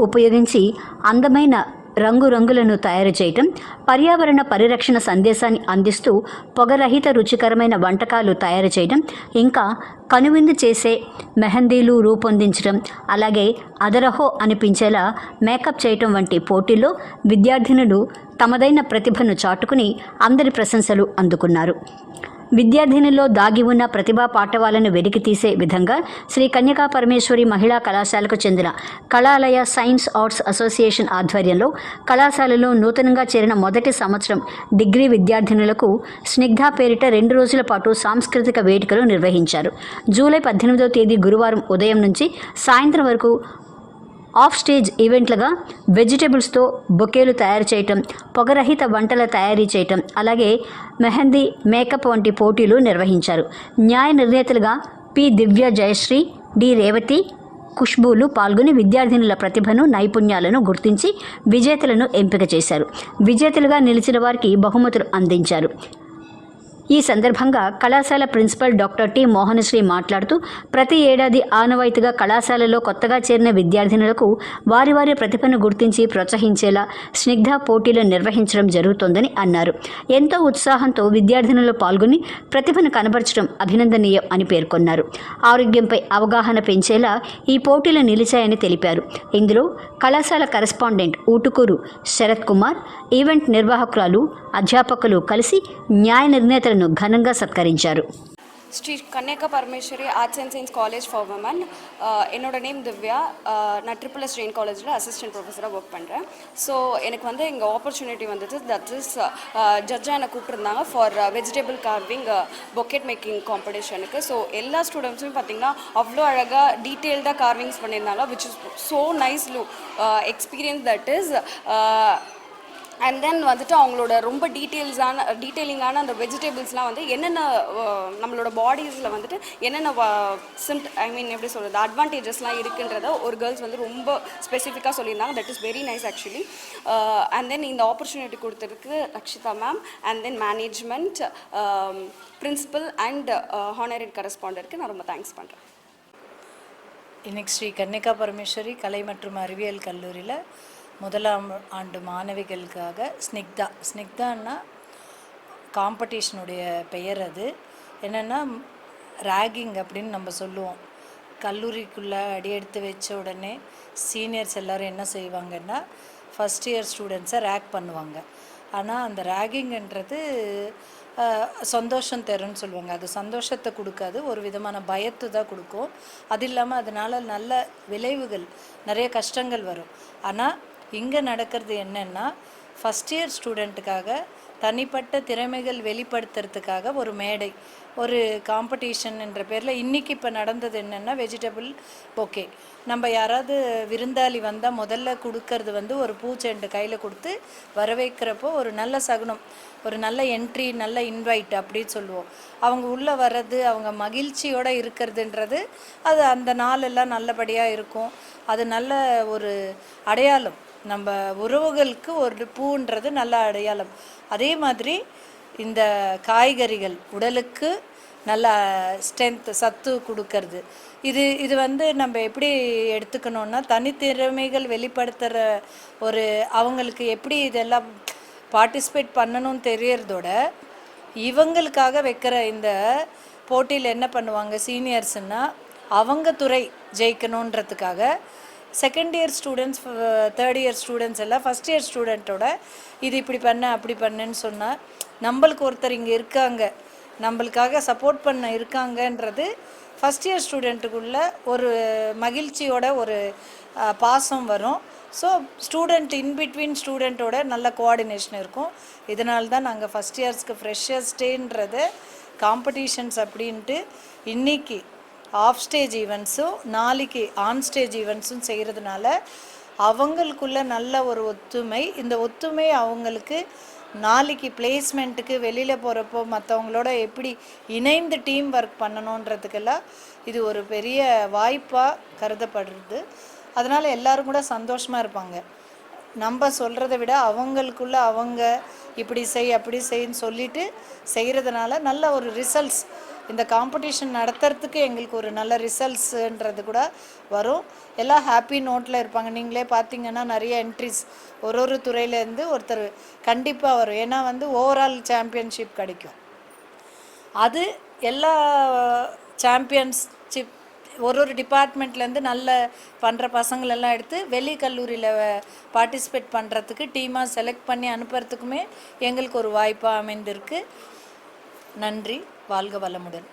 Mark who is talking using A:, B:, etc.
A: ఉపయోగించి అందమైన రంగురంగులను తయారు చేయటం పర్యావరణ పరిరక్షణ సందేశాన్ని అందిస్తూ పొగరహిత రుచికరమైన వంటకాలు తయారు చేయడం ఇంకా కనువిందు చేసే మెహందీలు రూపొందించడం అలాగే అదరహో అనిపించేలా మేకప్ చేయటం వంటి పోటీల్లో విద్యార్థినులు తమదైన ప్రతిభను చాటుకుని అందరి ప్రశంసలు అందుకున్నారు. విద్యార్థినుల్లో దాగి ఉన్న ప్రతిభా పాఠవాలను వెలికి తీసే విధంగా శ్రీ కన్యకా పరమేశ్వరి మహిళా కళాశాలకు చెందిన కళాలయ సైన్స్ ఆర్ట్స్ అసోసియేషన్ ఆధ్వర్యంలో కళాశాలలో నూతనంగా చేరిన మొదటి సంవత్సరం డిగ్రీ విద్యార్థినులకు స్నిగ్ధ పేరిట రెండు రోజుల పాటు సాంస్కృతిక వేడుకలు నిర్వహించారు. జూలై పద్దెనిమిదవ తేదీ గురువారం ఉదయం నుంచి సాయంత్రం వరకు ఆఫ్ స్టేజ్ ఈవెంట్లుగా వెజిటేబుల్స్తో బొకేలు తయారు చేయటం పొగరహిత వంటల తయారీ చేయటం అలాగే మెహందీ మేకప్ వంటి పోటీలు నిర్వహించారు. న్యాయ నిర్ణేతలుగా పి. దివ్య జయశ్రీ డి. రేవతి ఖుష్బూలు పాల్గొని విద్యార్థినుల ప్రతిభను నైపుణ్యాలను గుర్తించి విజేతలను ఎంపిక చేశారు. విజేతలుగా నిలిచిన వారికి బహుమతులు అందించారు. ఈ సందర్భంగా కళాశాల ప్రిన్సిపల్ డాక్టర్ టి మోహనశ్రీ మాట్లాడుతూ ప్రతి ఏడాది ఆనవాయితీగా కళాశాలలో కొత్తగా చేరిన విద్యార్థినులకు వారి వారి ప్రతిభను గుర్తించి ప్రోత్సహించేలా స్నిగ్ధ పోటీలు నిర్వహించడం జరుగుతోందని అన్నారు. ఎంతో ఉత్సాహంతో విద్యార్థినులు పాల్గొని ప్రతిభను కనబరచడం అభినందనీయం అని పేర్కొన్నారు. ఆరోగ్యంపై అవగాహన పెంచేలా ఈ పోటీలు నిలిచాయని తెలిపారు. ఇందులో కళాశాల కరెస్పాండెంట్ ఊటుకూరు శరత్ కుమార్ ఈవెంట్ నిర్వాహకురాలు అధ్యాపకులు కలిసి న్యాయ నిర్ణేతలను ఘనంగా సత్కరించారు
B: Sri Kanniyakka Parameswari arts and science college for women என்னோட நேம் திவ்யா அஹ், நான் ட்ரிபிள் எஸ் ரெயின் காலேஜில் அசிஸ்டன்ட் ப்ரொஃபஸராக ஒர்க் பண்ணுறேன் ஸோ எனக்கு வந்து இங்கே ஆப்பர்ச்சுனிட்டி வந்தது தட் இஸ் ஜட்ஜாக என்னை கூப்பிட்டுருந்தாங்க for vegetable carving bouquet making காம்படிஷனுக்கு so எல்லா ஸ்டூடெண்ட்ஸும் பார்த்தீங்கன்னா அவ்வளோ அழகாக டீட்டெயில்டாக கார்விங்ஸ் பண்ணியிருந்தாங்க விச் இஸ் ஸோ நைஸ் லு experience that is and then வந்துட்டு அவங்களோட ரொம்ப டீட்டெயில்ஸான டீட்டெயிலிங்கான அந்த வெஜிடபிள்ஸ்லாம் வந்து என்னென்ன நம்மளோட பாடிஸில் வந்துட்டு என்னென்ன சிம்ட் ஐ மீன் எப்படி சொல்கிறது அட்வான்டேஜஸ்லாம் இருக்குன்றத ஒரு கேர்ள்ஸ் வந்து ரொம்ப ஸ்பெசிஃபிக்காக சொல்லியிருந்தாங்க. That is very nice actually and then இந்த ஆப்பர்ச்சுனிட்டி கொடுத்துருக்கு Rakshitha ma'am and then management principal and honoured கரஸ்பாண்டருக்கு நான் ரொம்ப தேங்க்ஸ் பண்ணுறேன்
C: இன்னைக்கு ஸ்ரீ கன்னிகா பரமேஸ்வரி கலை மற்றும் அறிவியல் கல்லூரியில் முதலாம் ஆண்டு மாணவிகளுக்காக ஸ்னிக்தா. ஸ்னிக்தான்னா காம்படிஷனுடைய பெயர் அது. என்னென்னா ரேகிங் அப்படின்னு நம்ம சொல்லுவோம். கல்லூரிக்குள்ளே அடியெடுத்து வச்ச உடனே சீனியர்ஸ் எல்லோரும் என்ன செய்வாங்கன்னா ஃபஸ்ட் இயர் ஸ்டூடெண்ட்ஸை ரேக் பண்ணுவாங்க. ஆனால் அந்த ரேகிங்ன்றது சந்தோஷம் தரும்னு சொல்லுவாங்க. அது சந்தோஷத்தை கொடுக்காது ஒரு விதமான பயத்தை தான் கொடுக்கும். அது இல்லாமல் அதனால நல்ல விளைவுகள் நிறைய கஷ்டங்கள் வரும். ஆனால் இங்கே நடக்கிறது என்னென்னா ஃபஸ்ட் இயர் ஸ்டூடெண்ட்டுக்காக தனிப்பட்ட திறமைகள் வெளிப்படுத்துறதுக்காக ஒரு மேடை ஒரு காம்படிஷன் என்ற பேரில் இன்றைக்கி இப்போ நடந்தது என்னென்னா வெஜிடபிள் ஓகே நம்ம யாராவது விருந்தாளி வந்தால் முதல்ல கொடுக்கறது வந்து ஒரு பூச்செண்டு கையில் கொடுத்து வரவேற்கிறப்போ ஒரு நல்ல சகுனம் ஒரு நல்ல என்ட்ரி நல்ல இன்வைட் அப்படின்னு சொல்லுவோம். அவங்க உள்ளே வர்றது அவங்க மகிழ்ச்சியோடு இருக்கிறதுன்றது அது அந்த நாளெல்லாம் நல்லபடியாக இருக்கும். அது நல்ல ஒரு அடையாளம். நம்ம உறவுகளுக்கு ஒரு பூன்றது நல்ல அடையாளம். அதே மாதிரி இந்த காய்கறிகள் உடலுக்கு நல்ல ஸ்ட்ரென்த் சத்து கொடுக்கறது. இது இது வந்து நம்ம எப்படி எடுத்துக்கணும்னா தனித்திறமைகள் வெளிப்படுத்துகிற ஒரு அவங்களுக்கு எப்படி இதெல்லாம் பார்ட்டிசிபேட் பண்ணணும்னு தெரியறதோட இவங்களுக்காக வைக்கிற இந்த போட்டியில் என்ன பண்ணுவாங்க? சீனியர்ஸ்னா அவங்க துறை ஜெயிக்கணுன்றதுக்காக second year students third year students எல்லாம் ஃபஸ்ட் இயர் ஸ்டூடெண்ட்டோட இது இப்படி பண்ண அப்படி பண்ணுன்னு சொன்னால் நம்மளுக்கு ஒருத்தர் இங்கே இருக்காங்க. நம்மளுக்காக சப்போர்ட் பண்ண இருக்காங்கன்றது ஃபஸ்ட் இயர் ஸ்டூடெண்ட்டுக்குள்ள ஒரு மகிழ்ச்சியோட ஒரு பாசம் வரும். ஸோ ஸ்டூடெண்ட் இன்பிட்வீன் ஸ்டூடெண்ட்டோட நல்ல கோஆர்டினேஷன் இருக்கும். இதனால தான் நாங்கள் ஃபஸ்ட் இயர்ஸ்க்கு ஃப்ரெஷர்ஸ் டேன்றது காம்படிஷன்ஸ் அப்படின்ட்டு இன்னைக்கு ஆஃப் ஸ்டேஜ் ஈவெண்ட்ஸும் நாளைக்கு ஆன் ஸ்டேஜ் ஈவெண்ட்ஸும் செய்கிறதுனால அவங்களுக்குள்ள நல்ல ஒரு ஒத்துமை. இந்த ஒத்துமை அவங்களுக்கு நாளைக்கு பிளேஸ்மெண்ட்டுக்கு வெளியில் போகிறப்போ மற்றவங்களோட எப்படி இணைந்து டீம் ஒர்க் பண்ணணுன்றதுக்கெல்லாம் இது ஒரு பெரிய வாய்ப்பாக கருதப்படுறது அதனால் எல்லோரும் கூட சந்தோஷமாக இருப்பாங்க. நம்ம சொல்கிறத விட அவங்களுக்குள்ள அவங்க இப்படி செய் அப்படி செய்ன்னு சொல்லிட்டு செய்கிறதுனால நல்ல ஒரு ரிசல்ட்ஸ் இந்த காம்படிஷன் நடத்துறதுக்கு எங்களுக்கு ஒரு நல்ல ரிசல்ட்ஸுன்றது கூட வரும். எல்லாம் ஹாப்பி நோட்டில் இருப்பாங்க. நீங்களே பார்த்தீங்கன்னா நிறைய என்ட்ரிஸ் ஒரு ஒரு துறையிலேருந்து ஒருத்தர் கண்டிப்பாக வரும். ஏன்னா வந்து ஓவரால் சாம்பியன்ஷிப் கிடைக்கும். அது எல்லா சாம்பியன்ஷிப் ஒரு ஒரு டிபார்ட்மெண்ட்லேருந்து நல்ல பண்ணுற பசங்களெல்லாம் எடுத்து வெளி கல்லூரியில் பார்ட்டிசிபேட் பண்ணுறதுக்கு டீமாக செலக்ட் பண்ணி அனுப்புறதுக்குமே எங்களுக்கு ஒரு வாய்ப்பாக அமைந்திருக்கு. நன்றி. வாழ்க வளமுடன்.